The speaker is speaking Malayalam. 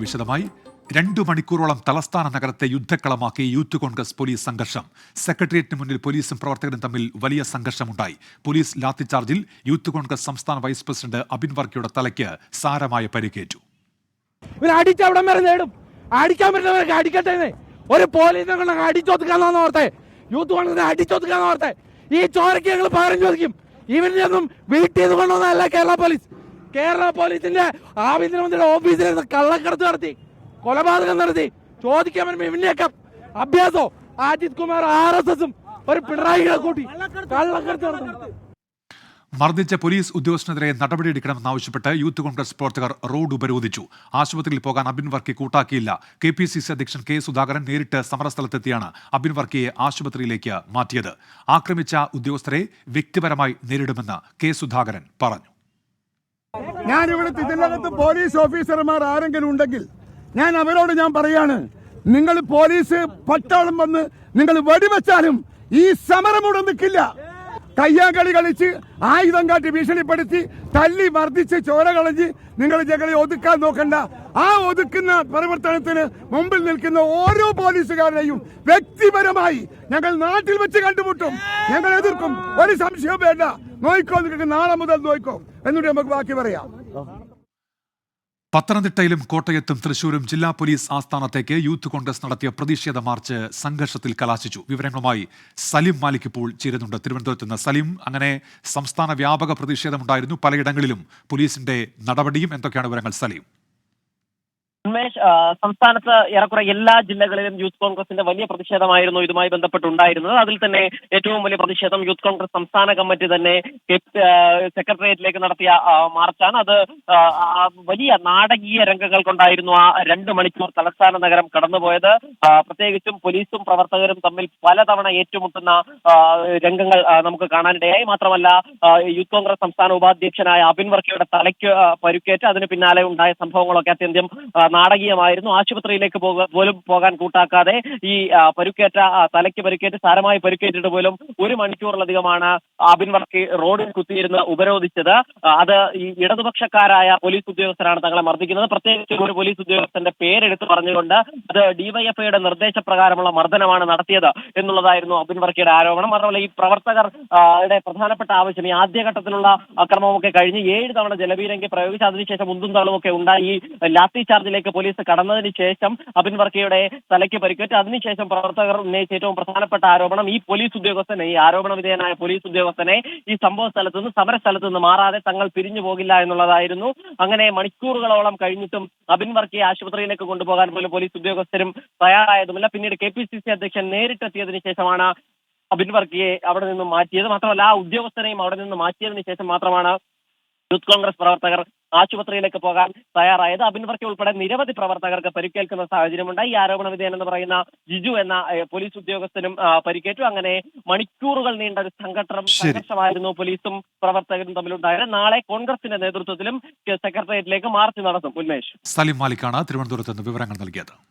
വിശദമായി രണ്ടു മണിക്കൂറോളം തലസ്ഥാന നഗരത്തെ യുദ്ധക്കളമാക്കി യൂത്ത് കോൺഗ്രസ് പോലീസ് സംഘർഷം. സെക്രട്ടേറിയറ്റിന് മുന്നിൽ പോലീസും പ്രവർത്തകരും തമ്മിൽ വലിയ സംഘർഷമുണ്ടായി. പോലീസ് ലാത്തിച്ചാർജിൽ യൂത്ത് കോൺഗ്രസ് സംസ്ഥാന വൈസ് പ്രസിഡന്റ് അബിൻ വർക്കിയുടെ തലയ്ക്ക് സാരമായ പരിക്കേറ്റു. ഇവൻ അടിച്ച് അവിടം വരെ നേടും. അടിക്കാൻ പറ്റുന്നവരൊക്കെ അടിക്കട്ടെ ഒരു പോലീസിനെ കൊണ്ട് അങ്ങ് അടിച്ചൊതുക്കാന്ന് ഓർത്തെ. യൂത്ത് കോൺഗ്രസ് അടിച്ചൊതുക്കാന്ന് ഓർത്തെ. ഈ ചോരയ്ക്ക് ഞങ്ങൾ പകരം ചോദിക്കും. ഇവരിൽ നിന്നും വീട്ടിൽ നിന്ന് കൊണ്ടുവന്നതല്ല കേരള പോലീസ്. കേരള പോലീസിന്റെ ആഭ്യന്തരമന്ത്രിയുടെ നിന്ന് കള്ളക്കടത്ത് നടത്തി കൊലപാതകം നടത്തി ചോദിക്കാൻ വരുമ്പോ ഇവന്റെയൊക്കെ അഭ്യാസോ? അജിത് കുമാർ ആർ എസ് എസും ഒരു പിണറായി കൂട്ടി കള്ളക്കടത്ത്. നടത്തി മർദ്ദിച്ച പോലീസ് ഉദ്യോഗസ്ഥനെതിരെ നടപടിയെടുക്കണമെന്നാവശ്യപ്പെട്ട് യൂത്ത് കോൺഗ്രസ് പ്രവർത്തകർ റോഡ് ഉപരോധിച്ചു. ആശുപത്രിയിൽ പോകാൻ അബിൻ വർക്കി കൂട്ടാക്കിയില്ല. കെ പി സി സി അധ്യക്ഷൻ കെ സുധാകരൻ നേരിട്ട് സമരസ്ഥലത്തെത്തിയാണ് അബിൻ വർക്കിയെ ആശുപത്രിയിലേക്ക് മാറ്റിയത്. ആക്രമിച്ച ഉദ്യോഗസ്ഥരെ വ്യക്തിപരമായി നേരിടുമെന്ന് കെ സുധാകരൻ പറഞ്ഞു. ഇവിടുത്തെ ഇതിനകത്ത് പോലീസ് ഓഫീസർമാർ ആരെങ്കിലും ഉണ്ടെങ്കിൽ ഞാൻ അവരോട് ഞാൻ പറയാണ് നിങ്ങൾ പോലീസ് പട്ടാളം വന്ന് നിങ്ങൾ വെടിവെച്ചാലും ഈ സമരം ഇവിടെ നിൽക്കില്ല. കയ്യാങ്കളി കളിച്ച് ആയുധം കാട്ടി ഭീഷണിപ്പെടുത്തി തല്ലി മർദ്ദിച്ച് ചോര കളഞ്ഞ് നിങ്ങൾ ഞങ്ങളെ ഒതുക്കാൻ നോക്കണ്ട. ആ ഒതുക്കുന്ന പ്രവർത്തനത്തിന് മുമ്പിൽ നിൽക്കുന്ന ഓരോ പോലീസുകാരനെയും വ്യക്തിപരമായി ഞങ്ങൾ നാട്ടിൽ വെച്ച് കണ്ടുമുട്ടും. ഞങ്ങൾ എതിർക്കും. ഒരു സംശയവും വേണ്ട. നോയിക്കോ നിങ്ങൾക്ക് നാളെ മുതൽ നോയിക്കോ. എന്നിട്ട് നമുക്ക് ബാക്കി പറയാം. പത്തനംതിട്ടയിലും കോട്ടയത്തും തൃശൂരും ജില്ലാ പോലീസ് ആസ്ഥാനത്തേക്ക് യൂത്ത് കോൺഗ്രസ് നടത്തിയ പ്രതിഷേധ മാർച്ച് സംഘർഷത്തിൽ കലാശിച്ചു. വിവരങ്ങളുമായി സലിം മാലിക് ഇപ്പോൾ ചേരുന്നുണ്ട്. തിരുവനന്തപുരത്ത് നിന്ന് സലിം അങ്ങനെ സംസ്ഥാന വ്യാപക പ്രതിഷേധമുണ്ടായിരുന്നു പലയിടങ്ങളിലും പോലീസിന്റെ നടപടിയും എന്തൊക്കെയാണ് വിവരങ്ങൾ സലീം? ഉന്മേഷ് ആ, സംസ്ഥാനത്ത് ഏറെക്കുറെ എല്ലാ ജില്ലകളിലും യൂത്ത് കോൺഗ്രസിന്റെ വലിയ പ്രതിഷേധമായിരുന്നു ഇതുമായി ബന്ധപ്പെട്ടുണ്ടായിരുന്നത്. അതിൽ തന്നെ ഏറ്റവും വലിയ പ്രതിഷേധം യൂത്ത് കോൺഗ്രസ് സംസ്ഥാന കമ്മിറ്റി തന്നെ സെക്രട്ടേറിയറ്റിലേക്ക് നടത്തിയ മാർച്ചാണ്. അത് വലിയ നാടകീയ രംഗങ്ങൾ കൊണ്ടായിരുന്നു ആ രണ്ട് മണിക്കൂർ തലസ്ഥാന നഗരം കടന്നുപോയത്. പ്രത്യേകിച്ചും പോലീസും പ്രവർത്തകരും തമ്മിൽ പലതവണ ഏറ്റുമുട്ടുന്ന രംഗങ്ങൾ നമുക്ക് കാണാനിടയായി. മാത്രമല്ല യൂത്ത് കോൺഗ്രസ് സംസ്ഥാന ഉപാധ്യക്ഷനായ അബിൻ വർക്കിയുടെ തലയ്ക്ക് പരുക്കേറ്റ്. അതിന് പിന്നാലെ ഉണ്ടായ സംഭവങ്ങളൊക്കെ അത്യന്തം നാടകീയമായിരുന്നു. ആശുപത്രിയിലേക്ക് പോലും പോകാൻ കൂട്ടാക്കാതെ ഈ പരുക്കേറ്റ തലയ്ക്ക് പരുക്കേറ്റ് സാരമായി പരുക്കേറ്റിട്ട് പോലും ഒരു മണിക്കൂറിലധികമാണ് അബിൻ വർക്കി റോഡിൽ കുത്തിയിരുന്ന് ഉപരോധിച്ചത്. അത് ഈ ഇടതുപക്ഷക്കാരായ പോലീസ് ഉദ്യോഗസ്ഥരാണ് തങ്ങളെ മർദ്ദിക്കുന്നത്. പ്രത്യേകിച്ച് ഒരു പോലീസ് ഉദ്യോഗസ്ഥന്റെ പേരെടുത്ത് പറഞ്ഞുകൊണ്ട് അത് ഡിവൈഎഫ്ഐയുടെ നിർദ്ദേശപ്രകാരമുള്ള മർദ്ദനമാണ് നടത്തിയത് എന്നുള്ളതായിരുന്നു അബിൻ വർക്കിയുടെ ആരോപണം. മാത്രമല്ല ഈ പ്രവർത്തകർ പ്രധാനപ്പെട്ട ആവശ്യം ഈ ആദ്യഘട്ടത്തിലുള്ള അക്രമമൊക്കെ കഴിഞ്ഞ് ഏഴ് തവണ ജലവീരങ്കി പ്രയോഗിച്ച അതിനുശേഷം ഉന്തും തള്ളുമൊക്കെ ഉണ്ടായി. ഈ ലാത്തി ചാർജിലേക്ക് പോലീസ് കടന്നതിന് ശേഷം അബിൻ വർക്കിയുടെ തലയ്ക്ക് പരിക്കേറ്റ്. അതിനുശേഷം പ്രവർത്തകർ ഉന്നയിച്ച ഏറ്റവും പ്രധാനപ്പെട്ട ആരോപണം ഈ പോലീസ് ഉദ്യോഗസ്ഥനെ ഈ ആരോപണ വിധേയനായ പോലീസ് ഉദ്യോഗസ്ഥനെ ഈ സംഭവ സ്ഥലത്ത് നിന്ന് സമര സ്ഥലത്ത് നിന്ന് മാറാതെ തങ്ങൾ പിരിഞ്ഞു പോകില്ല എന്നുള്ളതായിരുന്നു. അങ്ങനെ മണിക്കൂറുകളോളം കഴിഞ്ഞിട്ടും അബിൻ വർക്കിയെ ആശുപത്രിയിലേക്ക് കൊണ്ടുപോകാൻ പോലും പോലീസ് ഉദ്യോഗസ്ഥരും തയ്യാറായതുമില്ല. പിന്നീട് കെ പി സി സി അധ്യക്ഷൻ നേരിട്ടെത്തിയതിനു ശേഷമാണ് അബിൻ വർക്കിയെ അവിടെ നിന്ന് മാറ്റിയത്. മാത്രമല്ല ആ ഉദ്യോഗസ്ഥനെയും അവിടെ നിന്ന് മാറ്റിയതിനു ശേഷം മാത്രമാണ് യൂത്ത് കോൺഗ്രസ് പ്രവർത്തകർ ആശുപത്രിയിലേക്ക് പോകാൻ തയ്യാറായത്. അബിൻ വർക്കി ഉൾപ്പെടെ നിരവധി പ്രവർത്തകർക്ക് പരിക്കേൽക്കുന്ന സാഹചര്യമുണ്ടായി. ഈ ആരോപണ വിധേയൻ എന്ന് പറയുന്ന ജിജു എന്ന പോലീസ് ഉദ്യോഗസ്ഥനും പരിക്കേറ്റു. അങ്ങനെ മണിക്കൂറുകൾ നീണ്ട ഒരു സംഘട്ടനം. സംഘർഷമായിരുന്നു പോലീസും പ്രവർത്തകരും തമ്മിലുണ്ടായത്. നാളെ കോൺഗ്രസിന്റെ നേതൃത്വത്തിലും സെക്രട്ടേറിയറ്റിലേക്ക് മാർച്ച് നടത്തും. ഉന്മേഷ്. സലിം മാലിക്കാണ് തിരുവനന്തപുരത്ത് നിന്ന് വിവരങ്ങൾ നൽകിയത്.